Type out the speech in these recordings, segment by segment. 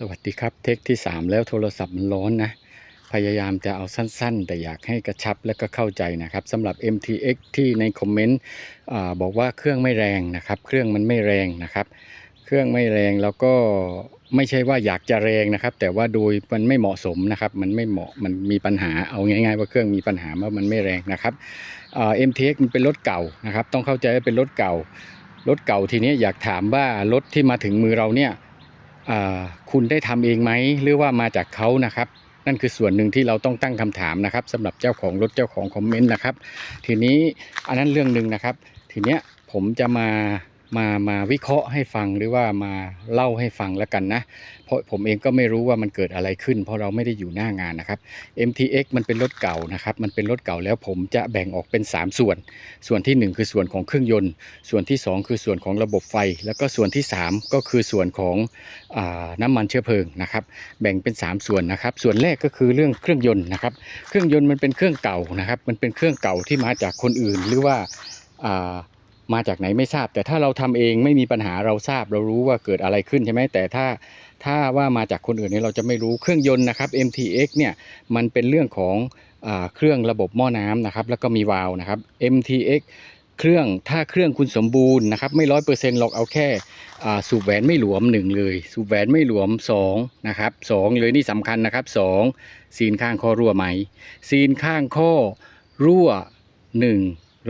สวัสดีครับเทคที่ 3 แล้วโทรศัพท์มันร้อนนะ พยายามจะเอาสั้นๆ แต่อยากให้กระชับและก็เข้าใจนะครับสำหรับ MTX ที่ในคอมเมนต์บอกว่าเครื่องไม่แรงนะครับ เครื่องมันไม่แรงนะครับ เครื่องไม่แรงแล้วก็ไม่ใช่ว่าอยากจะแรงนะครับ แต่ว่าโดยมันไม่เหมาะสมนะครับ มันไม่เหมาะมันมีปัญหาเอาง่ายๆ ว่าเครื่องมีปัญหาว่ามันไม่แรงนะครับอ่า MTX มันเป็นรถเก่านะครับ ต้องเข้าใจว่าเป็นรถเก่ารถเก่าทีนี้อยากถามว่ารถที่มาถึงมือเราเนี่ย คุณได้ทำเองไหมหรือว่ามาจากเขานะครับ นั่นคือส่วนหนึ่งที่เราต้องตั้งคำถามนะครับสำหรับเจ้าของรถเจ้าของคอมเมนต์นะครับ ทีนี้อันนั้นเรื่องหนึ่งนะครับ ทีเนี้ยผมจะมา มามาวิเคราะห์ให้ฟังหรือว่ามาเล่าให้ฟังแล้วกันนะ เพราะผมเองก็ไม่รู้ว่ามันเกิดอะไรขึ้น เพราะเราไม่ได้อยู่หน้างานนะครับ MTX มันเป็นรถเก่านะครับ มันเป็นรถเก่าแล้วผมจะแบ่งออกเป็น 3 ส่วน ส่วนทีหนึ่1 คือส่วนของเครื่องยนต์ ส่วนที่ 2 คือส่วนของระบบไฟ แล้วก็ส่วนที่ 3 ก็คือส่วนของอน้ำมันเชื้อเพลิงนะครับ แบ่งเป็น 3 ส่วนนะครับ ส่วนแรกก็คือเรื่องเครื่องยนต์นะครับ เครื่องยนต์มันเป็นเครื่องเก่านะครับ มันเป็นเครื่องเก่าที่มาจากคนอื่นหรือว่า มาจากไหนไม่ทราบ แต่ถ้าเราทำเองไม่มีปัญหาเราทราบ เรารู้ว่าเกิดอะไรขึ้นใช่ไหมแต่ถ้าถ้าว่ามาจากคนอื่นเนี่ยเราจะไม่รู้เครื่องยนต์นะครับ MTX เนี่ยมันเป็นเรื่องของอเครื่องระบบหม้อน้ำนะครับ แล้วก็มีวาล์วนะครับ MTX เครื่องถ้าเครื่องคุณสมบูรณ์นะครับไม่ร้อยเปอร์เซ็นต์หรอกเอาแค่สูบแหวนไม่หลวมหนึ่งเลย สูบแหวนไม่หลวมสองนะครับสองเลยนี่สำคัญนะครับสองซีนข้างข้อรั่วไหมซีนข้างข้อรั่วหนึ่ง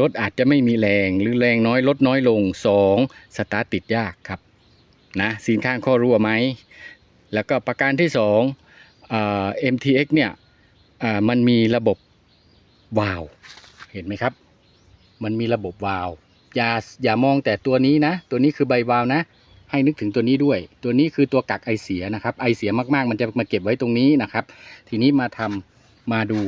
รถอาจจะไม่มีแรงหรือแรงน้อยลดน้อยลงสองสตาร์ทติดยากครับนะซีนข้างข้อรั่วไหม แล้วก็ประการที่สองอ่า MTX เนี่ยมันมีระบบวาล์วเห็นไหมครับ มันมีระบบวาล์วอย่าอย่ามองแต่ตัวนี้นะ ตัวนี้คือใบวาล์วนะ ให้นึกถึงตัวนี้ด้วย ตัวนี้คือตัวกักไอเสียนะครับ ไอเสียมากๆ มันจะมาเก็บไว้ตรงนี้นะครับ ทีนี้มาทำมาดู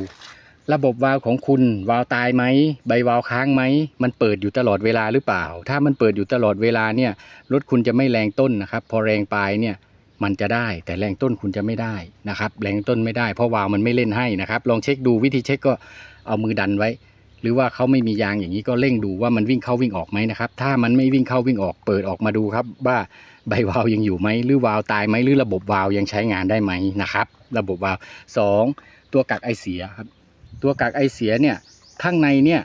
ระบบวาล์วของคุณวาล์วตายไหมใบวาล์วค้างไหมมันเปิดอยู่ตลอดเวลาหรือเปล่า ถ้ามันเปิดอยู่ตลอดเวลาเนี่ยรถคุณจะไม่แรงต้นนะครับ พอแรงปลายเนี่ยมันจะได้แต่แรงต้นคุณจะไม่ได้นะครับแรงต้นไม่ได้เพราะวาล์วมันไม่เล่นให้นะครับลองเช็คดูวิธีเช็คก็เอามือดันไว้ หรือว่าเขาไม่มียางอย่างนี้ก็เร่งดูว่ามันวิ่งเข้าวิ่งออกไหมนะครับถ้ามันไม่วิ่งเข้าวิ่งออกเปิดออกมาดูครับ ว่าใบวาล์วยังอยู่ไหมหรือวาล์วตายไหมหรือระบบวาล์วยังใช้งานได้ไหมนะครับ ระบบวาล์วสองตัวกักไอเสียครับ ตัวกักไอเสียเนี่ยข้างในเนี่ย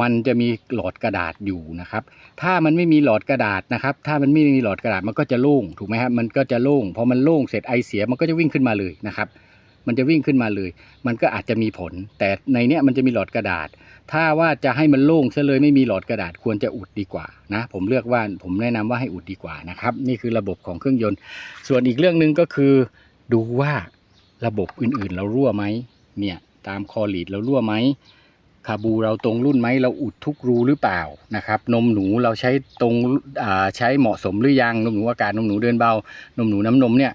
มันจะมีหลอดกระดาษอยู่นะครับ ถ้ามันไม่มีหลอดกระดาษนะครับ ถ้ามันไม่มีหลอดกระดาษมันก็จะโล่งถูกไหมครับมันก็จะโล่งพอมันโล่งเสร็จไอเสียมันก็จะวิ่งขึ้นมาเลยนะครับ มันจะวิ่งขึ้นมาเลย มันก็อาจจะมีผล แต่ในเนี้ยมันจะมีหลอดกระดาษ ถ้าว่าจะให้มันโล่งซะเลยไม่มีหลอดกระดาษควรจะอุดดีกว่านะผมเลือกว่าผมแนะนำว่าให้อุดดีกว่านะครับ นี่คือระบบของเครื่องยนต์ ส่วนอีกเรื่องหนึ่งก็คือ ดูว่าระบบอื่นๆ เรารั่วไหมเนี่ย ตามคอลีดเรารั่วไหมคาบูเราตรงรุ่นไหมเราอุดทุกรูหรือเปล่านะครับ นมหนูเราใช้ตรงใช้เหมาะสมหรือยังนมหนูอากาศนมหนูเดินเบานมหนูน้ำนมเนี่ย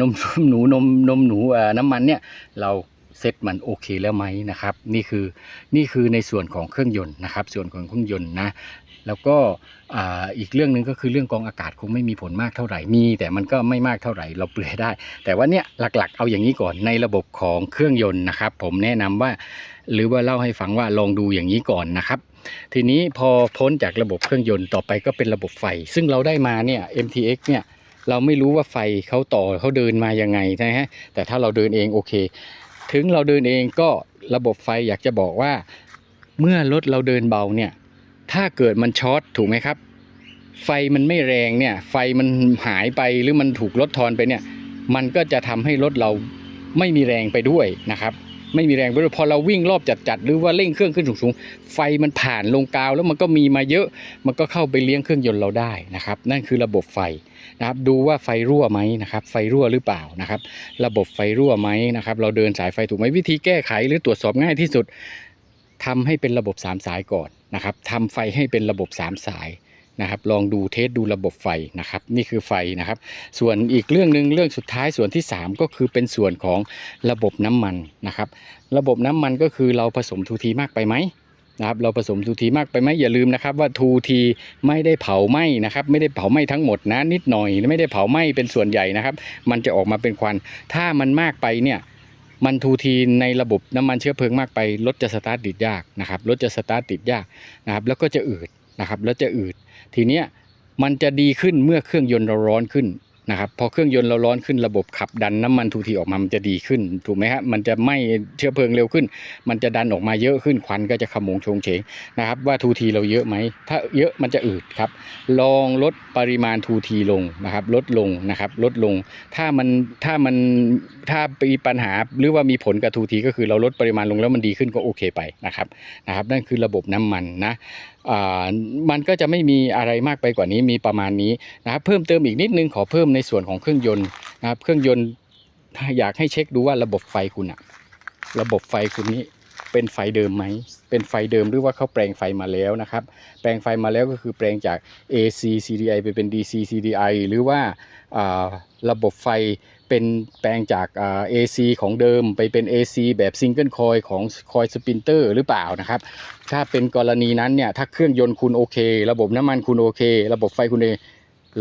นมนมหนูนมนมหนูน้ำมันเนี่ยเรา เซ็ตมันโอเคแล้วไหมนะครับ นี่คือนี่คือในส่วนของเครื่องยนต์นะครับ ส่วนของเครื่องยนต์นะแล้วก็อ,อีกเรื่องหนึ่งก็คือเรื่องกองอากาศคงไม่มีผลมากเท่าไหร่มี แต่มันก็ไม่มากเท่าไหร่เราเปลือยได้ แต่ว่าเนี่ยหลักๆ เอาอย่างนี้ก่อนในระบบของเครื่องยนต์นะครับ ผมแนะนำว่า หรือว่าเล่าให้ฟังว่าลองดูอย่างนี้ก่อนนะครับทีนี้พอพ้นจากระบบเครื่องยนต์ต่อไปก็เป็นระบบไฟ ซึ่งเราได้มาเนี่ย MTX เนี่ยเราไม่รู้ว่าไฟเขาต่อเขาเดินมายังไงนะฮะแต่ถ้าเราเดินเองโอเค ถึงเราเดินเองก็ระบบไฟอยากจะบอกว่า เมื่อรถเราเดินเบาเนี่ยถ้าเกิดมันช็อตถูกไหมครับ ไฟมันไม่แรงเนี่ย ไฟมันหายไปหรือมันถูกลดทอนไปเนี่ย มันก็จะทำให้รถเราไม่มีแรงไปด้วยนะครับ ไม่มีแรงไปด้วยพอเราวิ่งรอบจัดๆหรือว่าเร่งเครื่องขึ้นสูงๆไฟมันผ่านลงกาวแล้วมันก็มีมาเยอะ มันก็เข้าไปเลี้ยงเครื่องยนต์เราได้นะครับ นั่นคือระบบไฟนะครับ ดูว่าไฟรั่วไหมนะครับ ไฟรั่วหรือเปล่านะครับ ระบบไฟรั่วไหมนะครับ เราเดินสายไฟถูกไหมวิธีแก้ไขหรือตรวจสอบง่ายที่สุดทำให้เป็นระบบ3สายก่อนนะครับทำไฟให้เป็นระบบ3สาย นะครับลองดูเทสดูระบบไฟนะครับนี่คือไฟนะครับ ส่วนอีกเรื่องหนึ่งเรื่องสุดท้ายส่วนที่ 3 ก็คือเป็นส่วนของระบบน้ำมันนะครับ ระบบน้ำมันก็คือเราผสมทูทีมากไปไหมนะครับเราผสมทูทีมากไปไหมอย่าลืมนะครับว่าทูทีไม่ได้เผาไหม้นะครับไม่ได้เผาไหม้ทั้งหมดนะนิดหน่อยไม่ได้เผาไหม้เป็นส่วนใหญ่นะครับ มันจะออกมาเป็นควัน ถ้ามันมากไปเนี่ยมันทูทีในระบบน้ำมันเชื้อเพลิงมากไปรถจะสตาร์ทติดยากนะครับรถจะสตาร์ทติดยากนะครับแล้วก็จะอืด นะครับแล้วจะอืดทีเนี้ยมันจะดีขึ้นเมื่อเครื่องยนต์เราร้อนขึ้นนะครับพอเครื่องยนต์เราร้อนขึ้นระบบขับดันน้ำมันทูทีออกมามันจะดีขึ้นถูกไหมฮะมันจะไหม้เชื้อเพลิงเร็วขึ้น มันจะดันออกมาเยอะขึ้นควันก็จะขมงชงเฉงนะครับว่าทูทีเราเยอะไหมถ้าเยอะมันจะอืดครับลองลดปริมาณทูทีลงนะครับลดลงนะครับลดลง ถ้ามันถ้ามันถ้ามีปัญหาหรือว่ามีผลกับทูทีก็คือเราลดปริมาณลงแล้วมันดีขึ้นก็โอเคไปนะครับนะครับนั่นคือระบบน้ำมันนะ มันก็จะไม่มีอะไรมากไปกว่านี้มีประมาณนี้นะครับเพิ่มเติมอีกนิดนึงขอเพิ่มในส่วนของเครื่องยนต์นะครับเครื่องยนต์อยากให้เช็คดูว่าระบบไฟคุณอะระบบไฟคุณนี้เป็นไฟเดิมไหม เป็นไฟเดิมหรือว่าเขาแปลงไฟมาแล้วนะครับ แปลงไฟมาแล้วก็คือแปลงจาก AC CDI ไปเป็น DC CDI หรือว่าระบบไฟเป็นแปลงจาก AC ของเดิมไปเป็น AC แบบซิงเกิลคอยของคอยสปินเตอร์หรือเปล่านะครับ ถ้าเป็นกรณีนั้นเนี่ยถ้าเครื่องยนต์คุณโอเค ระบบน้ำมันคุณโอเค ระบบไฟคุณเอง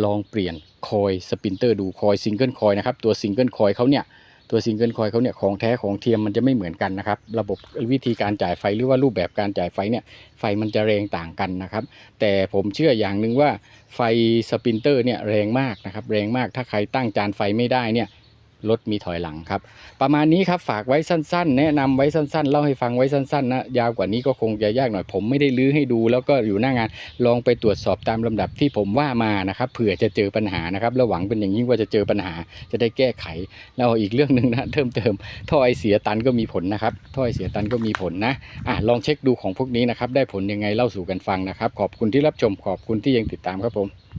ลองเปลี่ยนคอยสปินเตอร์ดูคอยซิงเกิลคอยนะครับ ตัวซิงเกิลคอยเขาเนี่ย ตัวซิงเกิลคอยเขาเนี่ยของแท้ของเทียมมันจะไม่เหมือนกันนะครับ ระบบวิธีการจ่ายไฟหรือว่ารูปแบบการจ่ายไฟเนี่ยไฟมันจะแรงต่างกันนะครับ แต่ผมเชื่ออย่างหนึ่งว่าไฟสปินเตอร์เนี่ยแรงมากนะครับแรงมากถ้าใครตั้งจานไฟไม่ได้เนี่ย รถมีถอยหลังครับ ประมาณนี้ครับฝากไว้สั้น ๆ แนะนำไว้สั้น ๆ เล่าให้ฟังไว้สั้นๆนะยาวกว่านี้ก็คงจะยากหน่อย ผมไม่ได้ลื้อให้ดู แล้วก็อยู่หน้างานลองไปตรวจสอบตามลำดับที่ผมว่ามานะครับเผื่อจะเจอปัญหานะครับแล้วหวังเป็นอย่างยิ่งว่าจะเจอปัญหาจะได้แก้ไข แล้วอีกเรื่องหนึ่งนะเติมเติมท่อไอเสียตันก็มีผลนะครับท่อไอเสียตันก็มีผลนะอะลองเช็คดูของพวกนี้นะครับได้ผลยังไงเล่าสู่กันฟังนะครับ ขอบคุณที่รับชมขอบคุณที่ยังติดตามครับผม